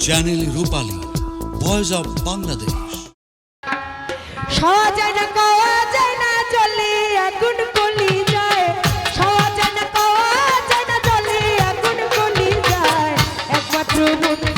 Channel Rupali voice of Bangladesh সহজে কওয়া যায় না চলে যায়। কওয়া যায় না চলে যায়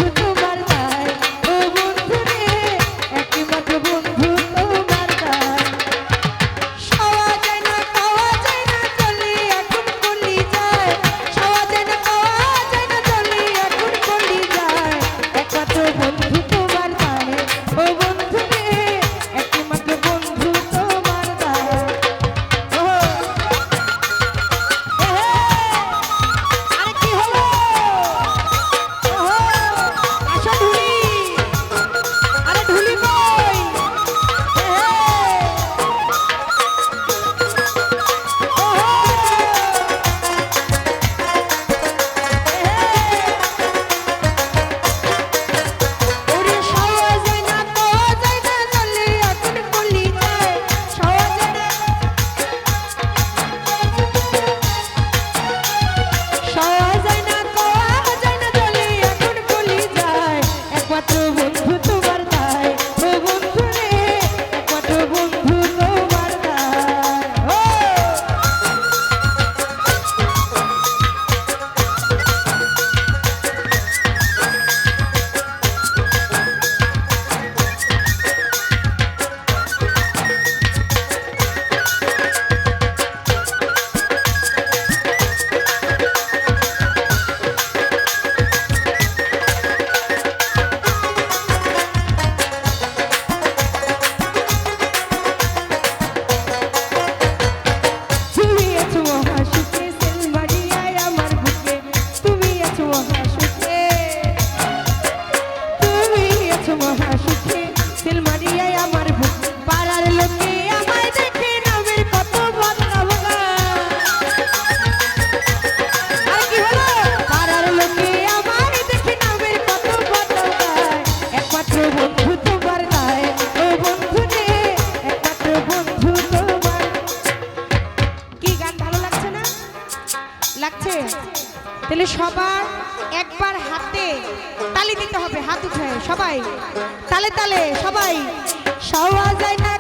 তাহলে সবার একবার হাতে তালি দিতে হবে, হাত উঠে সবাই। তালে তালে, সবাই। সবাই যায় না